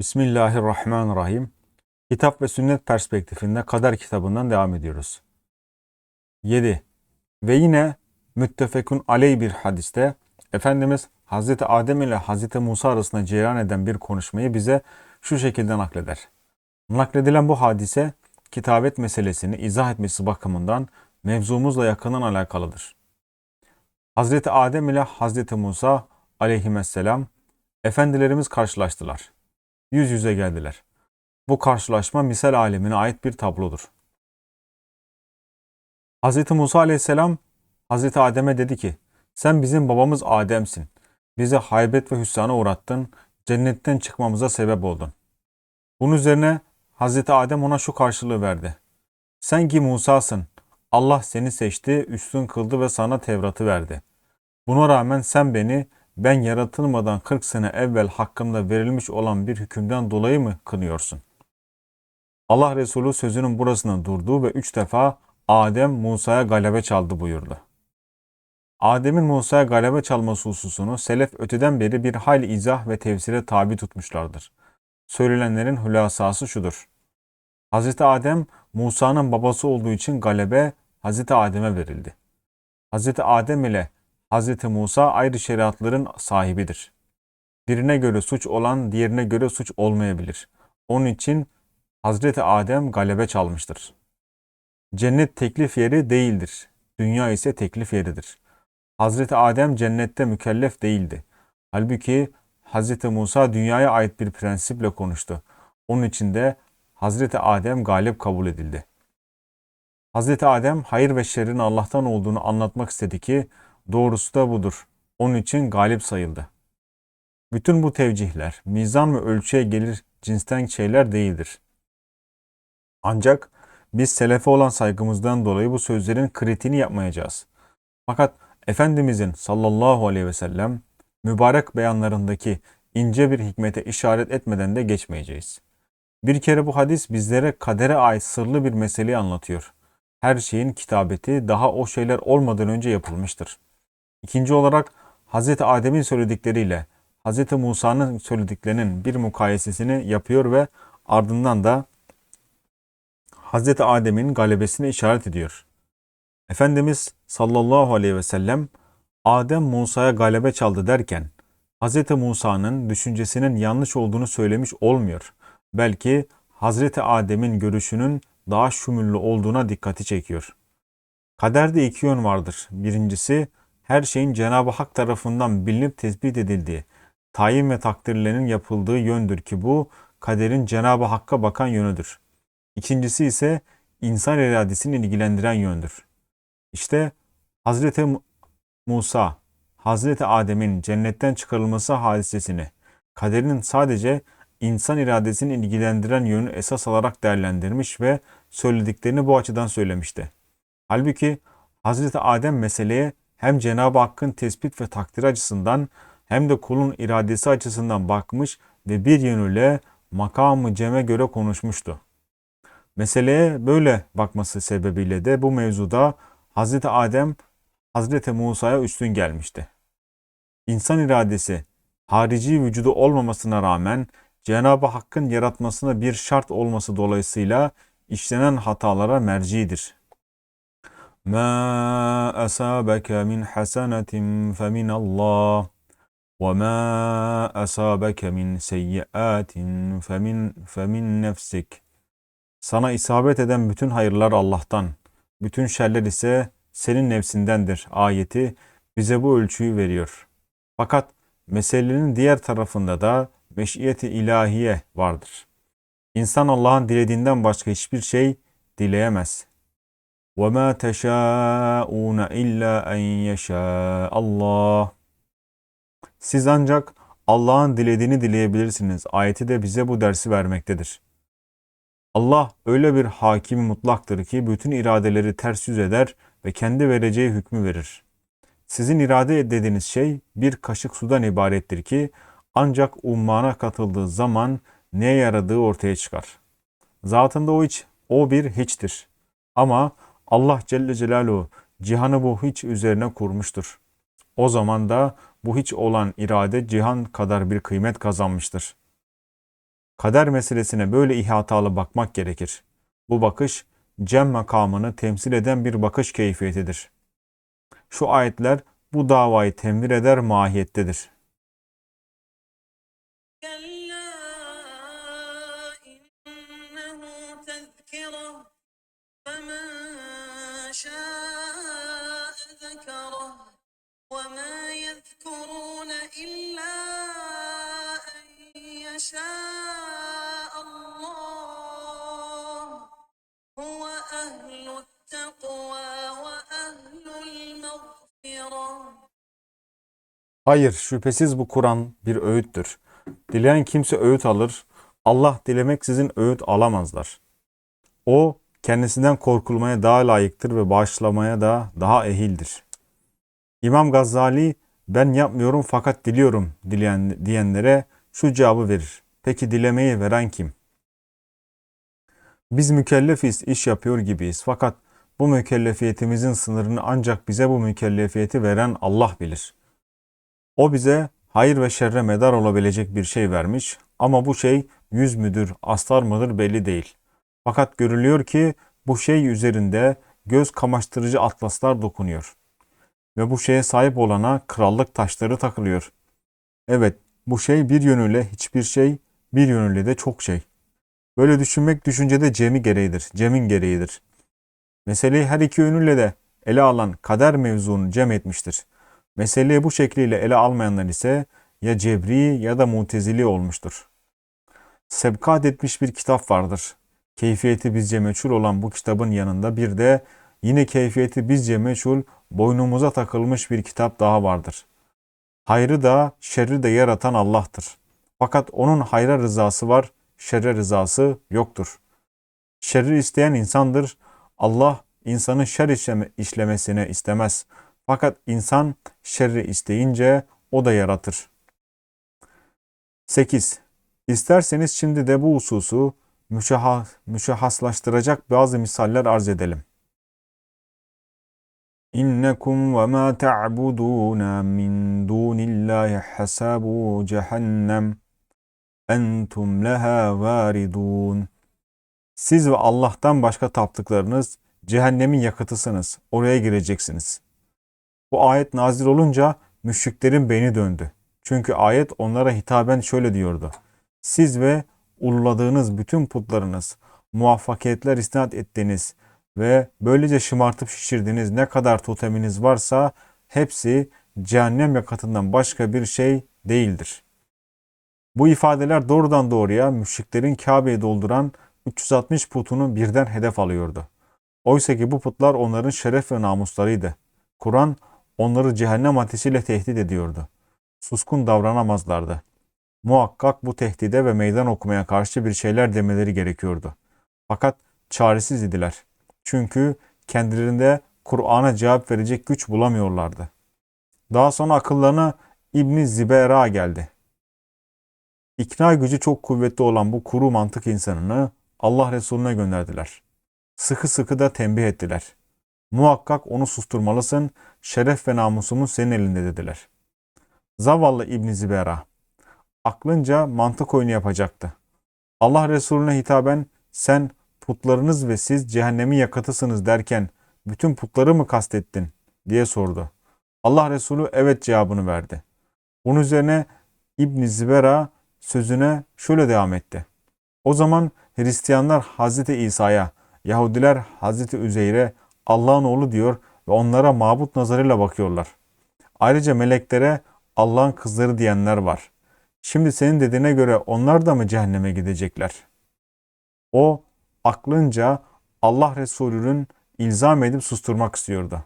Bismillahirrahmanirrahim. Kitap ve sünnet perspektifinde kader kitabından devam ediyoruz. 7. Ve yine müttefekun aleyh bir hadiste Efendimiz Hazreti Adem ile Hazreti Musa arasında cereyan eden bir konuşmayı bize şu şekilde nakleder. Nakledilen bu hadise kitabet meselesini izah etmesi bakımından mevzumuzla yakından alakalıdır. Hazreti Adem ile Hazreti Musa aleyhisselam efendilerimiz karşılaştılar yüz yüze geldiler. Bu karşılaşma misal alemine ait bir tablodur. Hz. Musa aleyhisselam Hz. Adem'e dedi ki, sen bizim babamız Adem'sin. Bizi haybet ve hüsrana uğrattın, cennetten çıkmamıza sebep oldun. Bunun üzerine Hz. Adem ona şu karşılığı verdi. Sen ki Musa'sın, Allah seni seçti, üstün kıldı ve sana Tevrat'ı verdi. Buna rağmen sen beni ben yaratılmadan 40 sene evvel hakkımda verilmiş olan bir hükümden dolayı mı kınıyorsun? Allah Resulü sözünün burasına durdu ve üç defa Adem Musa'ya galebe çaldı buyurdu. Adem'in Musa'ya galebe çalması hususunu selef öteden beri bir hayli izah ve tefsire tabi tutmuşlardır. Söylenenlerin hülasası şudur. Hz. Adem Musa'nın babası olduğu için galebe Hz. Adem'e verildi. Hz. Adem ile Hz. Musa ayrı şeriatların sahibidir. Birine göre suç olan diğerine göre suç olmayabilir. Onun için Hazreti Adem galebe çalmıştır. Cennet teklif yeri değildir. Dünya ise teklif yeridir. Hazreti Adem cennette mükellef değildi. Halbuki Hazreti Musa dünyaya ait bir prensiple konuştu. Onun için de Hazreti Adem galip kabul edildi. Hazreti Adem hayır ve şerrin Allah'tan olduğunu anlatmak istedi ki Doğrusu da budur. Onun için galip sayıldı. Bütün bu tevcihler mizan ve ölçüye gelir cinsten şeyler değildir. Ancak biz selefe olan saygımızdan dolayı bu sözlerin kritiğini yapmayacağız. Fakat Efendimizin sallallahu aleyhi ve sellem mübarek beyanlarındaki ince bir hikmete işaret etmeden de geçmeyeceğiz. Bir kere bu hadis bizlere kadere ait sırlı bir meseleyi anlatıyor. Her şeyin kitabeti daha o şeyler olmadan önce yapılmıştır. İkinci olarak Hz. Adem'in söyledikleriyle Hz. Musa'nın söylediklerinin bir mukayesesini yapıyor ve ardından da Hz. Adem'in galebesine işaret ediyor. Efendimiz sallallahu aleyhi ve sellem Adem Musa'ya galebe çaldı derken Hz. Musa'nın düşüncesinin yanlış olduğunu söylemiş olmuyor. Belki Hz. Adem'in görüşünün daha şumüllü olduğuna dikkati çekiyor. Kaderde iki yön vardır. Birincisi her şeyin Cenab-ı Hak tarafından bilinip tespit edildiği, tayin ve takdirlerinin yapıldığı yöndür ki bu kaderin Cenab-ı Hakk'a bakan yönüdür. İkincisi ise insan iradesini ilgilendiren yöndür. İşte Hazreti Musa, Hazreti Adem'in cennetten çıkarılması hadisesini, kaderinin sadece insan iradesini ilgilendiren yönü esas alarak değerlendirmiş ve söylediklerini bu açıdan söylemişti. Halbuki Hazreti Adem meseleye hem Cenab-ı Hakk'ın tespit ve takdir açısından hem de kulun iradesi açısından bakmış ve bir yönüyle makamı ceme göre konuşmuştu. Meseleye böyle bakması sebebiyle de bu mevzuda Hz. Adem Hz. Musa'ya üstün gelmişti. İnsan iradesi harici vücudu olmamasına rağmen Cenab-ı Hakk'ın yaratmasına bir şart olması dolayısıyla işlenen hatalara mercidir. ما أصابك من حسنة فمن الله وما أصابك من سيئات فمن فمن نفسك Sana isabet eden bütün hayırlar Allah'tan, bütün şerler ise senin nefsindendir ayeti bize bu ölçüyü veriyor. Fakat meselenin diğer tarafında da meşiyeti ilahiye vardır. İnsan Allah'ın dilediğinden başka hiçbir şey dileyemez. وَمَا تَشَاءُونَ اِلَّا اَنْ يَشَاءَ اللّٰهِ Siz ancak Allah'ın dilediğini dileyebilirsiniz. Ayeti de bize bu dersi vermektedir. Allah öyle bir hakim mutlaktır ki bütün iradeleri ters yüz eder ve kendi vereceği hükmü verir. Sizin irade dediğiniz şey bir kaşık sudan ibarettir ki ancak ummana katıldığı zaman neye yaradığı ortaya çıkar. Zatında o hiç, o bir hiçtir. Ama Allah Celle Celaluhu cihanı bu hiç üzerine kurmuştur. O zaman da bu hiç olan irade cihan kadar bir kıymet kazanmıştır. Kader meselesine böyle ihatalı bakmak gerekir. Bu bakış cem makamını temsil eden bir bakış keyfiyetidir. Şu ayetler bu davayı temir eder mahiyettedir. أهل التقوى وأهل المغفرة Hayır, şüphesiz bu Kur'an bir öğüttür. Dileyen kimse öğüt alır. Allah dilemeksizin öğüt alamazlar. O kendisinden korkulmaya daha layıktır ve bağışlamaya da daha ehildir. İmam Gazali ben yapmıyorum fakat diliyorum dileyen, diyenlere şu cevabı verir. Peki dilemeyi veren kim? Biz mükellefiz, iş yapıyor gibiyiz. Fakat bu mükellefiyetimizin sınırını ancak bize bu mükellefiyeti veren Allah bilir. O bize hayır ve şerre medar olabilecek bir şey vermiş ama bu şey yüz müdür, astar mıdır belli değil. Fakat görülüyor ki bu şey üzerinde göz kamaştırıcı atlaslar dokunuyor. Ve bu şeye sahip olana krallık taşları takılıyor. Evet, bu şey bir yönüyle hiçbir şey, bir yönüyle de çok şey. Böyle düşünmek düşüncede cemi gereğidir, cemin gereğidir. Meseleyi her iki yönüyle de ele alan kader mevzunu cem etmiştir. Meseleyi bu şekliyle ele almayanlar ise ya cebri ya da mutezili olmuştur. Sebkat etmiş bir kitap vardır. Keyfiyeti bizce meçhul olan bu kitabın yanında bir de yine keyfiyeti bizce meçhul, boynumuza takılmış bir kitap daha vardır. Hayrı da şerri de yaratan Allah'tır. Fakat onun hayra rızası var, şerre rızası yoktur. Şerri isteyen insandır. Allah insanın şer işleme, işlemesini istemez. Fakat insan şerri isteyince o da yaratır. 8. İsterseniz şimdi de bu hususu müşahha, müşahhaslaştıracak bazı misaller arz edelim. İnnekum ve ma ta'budun min dunillahi hasabu cehennem entum leha varidun. Siz ve Allah'tan başka taptıklarınız cehennemin yakıtısınız. Oraya gireceksiniz. Bu ayet nazil olunca müşriklerin beyni döndü. Çünkü ayet onlara hitaben şöyle diyordu. Siz ve ululadığınız bütün putlarınız, muvaffakiyetler isnat ettiğiniz ve böylece şımartıp şişirdiğiniz ne kadar toteminiz varsa hepsi cehennem yakıtından başka bir şey değildir. Bu ifadeler doğrudan doğruya müşriklerin Kabe'yi dolduran 360 putunu birden hedef alıyordu. Oysa ki bu putlar onların şeref ve namuslarıydı. Kur'an onları cehennem ateşiyle tehdit ediyordu. Suskun davranamazlardı. Muhakkak bu tehdide ve meydan okumaya karşı bir şeyler demeleri gerekiyordu. Fakat çaresiz idiler. Çünkü kendilerinde Kur'an'a cevap verecek güç bulamıyorlardı. Daha sonra akıllarına İbn Zibera geldi. İkna gücü çok kuvvetli olan bu kuru mantık insanını Allah Resulüne gönderdiler. Sıkı sıkı da tembih ettiler. Muhakkak onu susturmalısın, şeref ve namusumuz senin elinde dediler. Zavallı İbn Zibera, aklınca mantık oyunu yapacaktı. Allah Resulüne hitaben sen putlarınız ve siz cehennemin yakıtısınız derken bütün putları mı kastettin diye sordu. Allah Resulü evet cevabını verdi. Bunun üzerine İbn Zibera sözüne şöyle devam etti. O zaman Hristiyanlar Hazreti İsa'ya, Yahudiler Hazreti Üzeyr'e Allah'ın oğlu diyor ve onlara mabut nazarıyla bakıyorlar. Ayrıca meleklere Allah'ın kızları diyenler var. Şimdi senin dediğine göre onlar da mı cehenneme gidecekler? O aklınca Allah Resulü'nün ilzam edip susturmak istiyordu.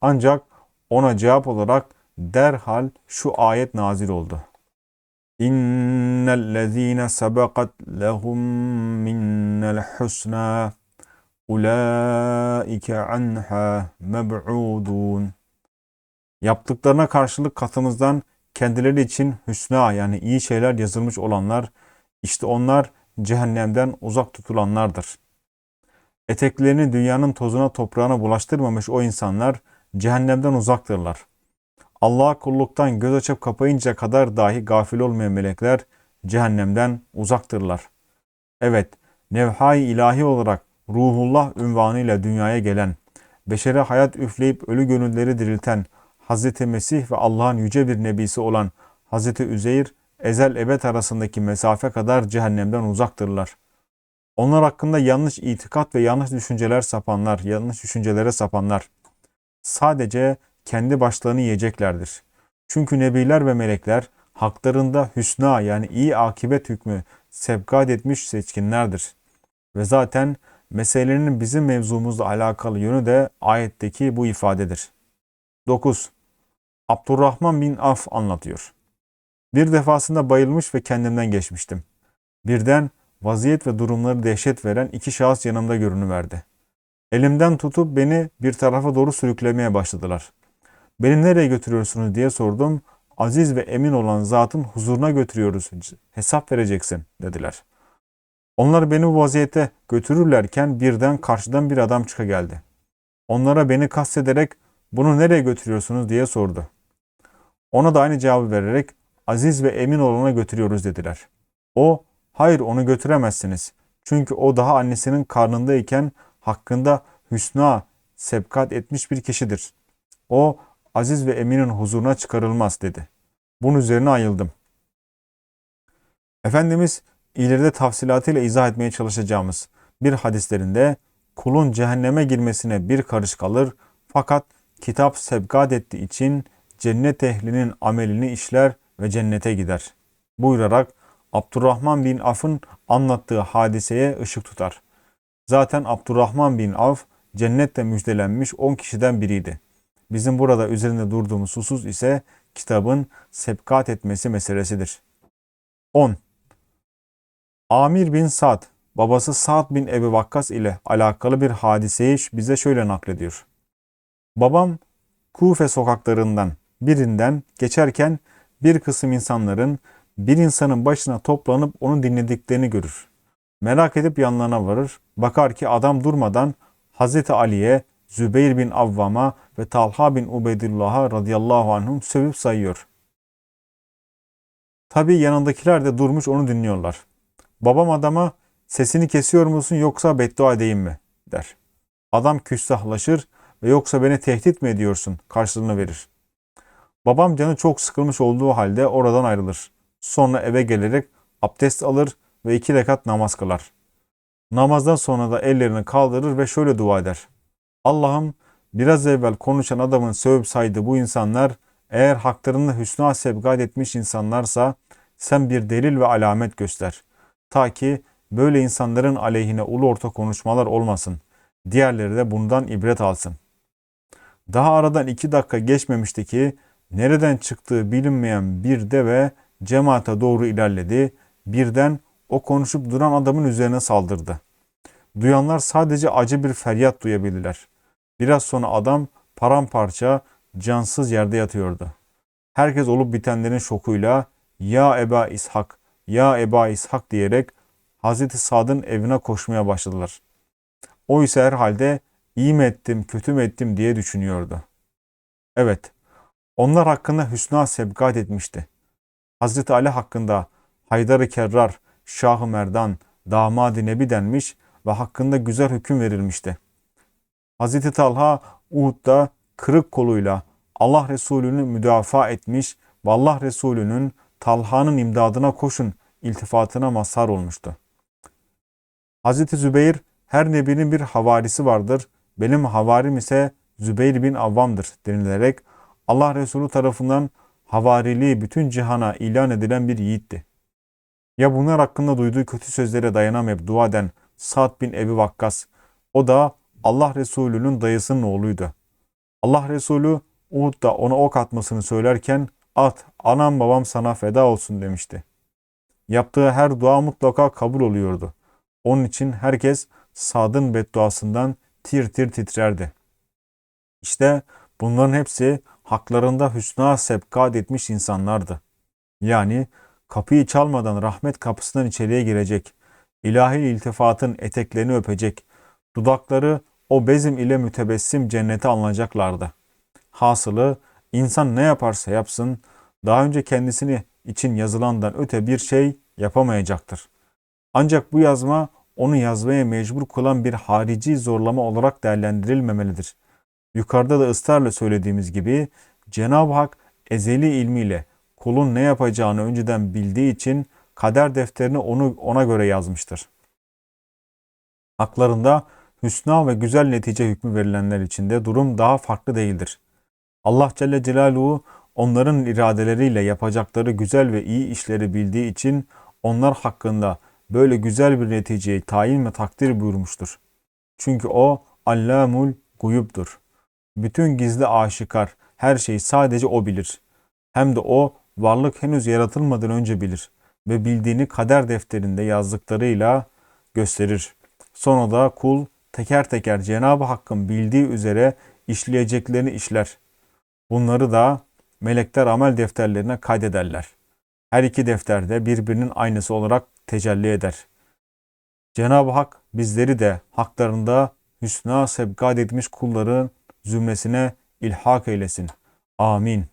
Ancak ona cevap olarak derhal şu ayet nazil oldu. İnnellezîne sebekat lehum minnel husnâ ulaike anha meb'udun. Yaptıklarına karşılık katımızdan kendileri için hüsna yani iyi şeyler yazılmış olanlar işte onlar cehennemden uzak tutulanlardır. Eteklerini dünyanın tozuna toprağına bulaştırmamış o insanlar cehennemden uzaktırlar. Allah'a kulluktan göz açıp kapayınca kadar dahi gafil olmayan melekler cehennemden uzaktırlar. Evet, nevhai ilahi olarak ruhullah ünvanıyla dünyaya gelen, beşere hayat üfleyip ölü gönülleri dirilten Hz. Mesih ve Allah'ın yüce bir nebisi olan Hz. Üzeyr, ezel ebed arasındaki mesafe kadar cehennemden uzaktırlar. Onlar hakkında yanlış itikat ve yanlış düşünceler sapanlar, yanlış düşüncelere sapanlar sadece kendi başlarını yiyeceklerdir. Çünkü nebiler ve melekler haklarında hüsna yani iyi akibet hükmü sebkat etmiş seçkinlerdir. Ve zaten meselenin bizim mevzumuzla alakalı yönü de ayetteki bu ifadedir. 9. Abdurrahman bin Af anlatıyor. Bir defasında bayılmış ve kendimden geçmiştim. Birden vaziyet ve durumları dehşet veren iki şahıs yanımda görünüverdi. Elimden tutup beni bir tarafa doğru sürüklemeye başladılar. Beni nereye götürüyorsunuz diye sordum. Aziz ve emin olan zatın huzuruna götürüyoruz. Hesap vereceksin dediler. Onlar beni bu vaziyete götürürlerken birden karşıdan bir adam çıka geldi. Onlara beni kastederek bunu nereye götürüyorsunuz diye sordu. Ona da aynı cevabı vererek aziz ve emin olana götürüyoruz dediler. O, hayır onu götüremezsiniz. Çünkü o daha annesinin karnındayken hakkında hüsna sebkat etmiş bir kişidir. O aziz ve eminin huzuruna çıkarılmaz dedi. Bunun üzerine ayıldım. Efendimiz ileride tafsilatıyla izah etmeye çalışacağımız bir hadislerinde kulun cehenneme girmesine bir karış kalır fakat kitap sebkat ettiği için cennet ehlinin amelini işler ve cennete gider. Buyurarak Abdurrahman bin Af'ın anlattığı hadiseye ışık tutar. Zaten Abdurrahman bin Avf cennette müjdelenmiş 10 kişiden biriydi. Bizim burada üzerinde durduğumuz husus ise kitabın sebkat etmesi meselesidir. 10. Amir bin Sa'd, babası Sa'd bin Ebi Vakkas ile alakalı bir hadiseyi bize şöyle naklediyor. Babam Kufe sokaklarından birinden geçerken bir kısım insanların bir insanın başına toplanıp onu dinlediklerini görür. Merak edip yanlarına varır. Bakar ki adam durmadan Hazreti Ali'ye, Zübeyir bin Avvam'a ve Talha bin Ubeydullah'a radıyallahu anhum sövüp sayıyor. Tabi yanındakiler de durmuş onu dinliyorlar. Babam adama sesini kesiyor musun yoksa beddua edeyim mi der. Adam küstahlaşır ve yoksa beni tehdit mi ediyorsun karşılığını verir. Babam canı çok sıkılmış olduğu halde oradan ayrılır. Sonra eve gelerek abdest alır ve iki rekat namaz kılar. Namazdan sonra da ellerini kaldırır ve şöyle dua eder. Allah'ım biraz evvel konuşan adamın sövüp saydığı bu insanlar eğer haklarını hüsna sebgat etmiş insanlarsa sen bir delil ve alamet göster. Ta ki böyle insanların aleyhine ulu orta konuşmalar olmasın. Diğerleri de bundan ibret alsın. Daha aradan iki dakika geçmemişti ki nereden çıktığı bilinmeyen bir deve cemaate doğru ilerledi. Birden o konuşup duran adamın üzerine saldırdı. Duyanlar sadece acı bir feryat duyabildiler. Biraz sonra adam paramparça, cansız yerde yatıyordu. Herkes olup bitenlerin şokuyla ya Eba İshak, ya Eba İshak diyerek Hazreti Sad'ın evine koşmaya başladılar. O ise herhalde iyi mi ettim, kötü mü ettim diye düşünüyordu. Evet, onlar hakkında hüsna sebkat etmişti. Hazreti Ali hakkında Haydar-ı Kerrar, Şah-ı Merdan, damadı Nebi denmiş ve hakkında güzel hüküm verilmişti. Hazreti Talha Uhud'da kırık koluyla Allah Resulü'nü müdafaa etmiş ve Allah Resulü'nün Talha'nın imdadına koşun iltifatına mazhar olmuştu. Hazreti Zübeyir her nebinin bir havarisi vardır. Benim havarim ise Zübeyir bin Avvam'dır denilerek Allah Resulü tarafından havariliği bütün cihana ilan edilen bir yiğitti. Ya bunlar hakkında duyduğu kötü sözlere dayanamayıp dua eden Sa'd bin Ebi Vakkas, o da Allah Resulü'nün dayısının oğluydu. Allah Resulü Uhud'da ona ok atmasını söylerken at anam babam sana feda olsun demişti. Yaptığı her dua mutlaka kabul oluyordu. Onun için herkes Sad'ın bedduasından tir tir titrerdi. İşte bunların hepsi haklarında hüsna sebkat etmiş insanlardı. Yani kapıyı çalmadan rahmet kapısından içeriye girecek, ilahi iltifatın eteklerini öpecek, dudakları o bezim ile mütebessim cennete alınacaklardı. Hasılı insan ne yaparsa yapsın daha önce kendisini için yazılandan öte bir şey yapamayacaktır. Ancak bu yazma onu yazmaya mecbur kılan bir harici zorlama olarak değerlendirilmemelidir. Yukarıda da ısrarla söylediğimiz gibi Cenab-ı Hak ezeli ilmiyle kulun ne yapacağını önceden bildiği için kader defterini onu ona göre yazmıştır. Haklarında hüsna ve güzel netice hükmü verilenler için de durum daha farklı değildir. Allah Celle Celaluhu onların iradeleriyle yapacakları güzel ve iyi işleri bildiği için onlar hakkında böyle güzel bir neticeyi tayin ve takdir buyurmuştur. Çünkü o Allamul Guyub'dur. Bütün gizli aşikar her şeyi sadece o bilir. Hem de o varlık henüz yaratılmadan önce bilir ve bildiğini kader defterinde yazdıklarıyla gösterir. Sonra da kul teker teker Cenab-ı Hakk'ın bildiği üzere işleyeceklerini işler. Bunları da melekler amel defterlerine kaydederler. Her iki defterde birbirinin aynısı olarak tecelli eder. Cenab-ı Hak bizleri de haklarında hüsna sebkat etmiş kulların zümresine ilhak eylesin. Amin.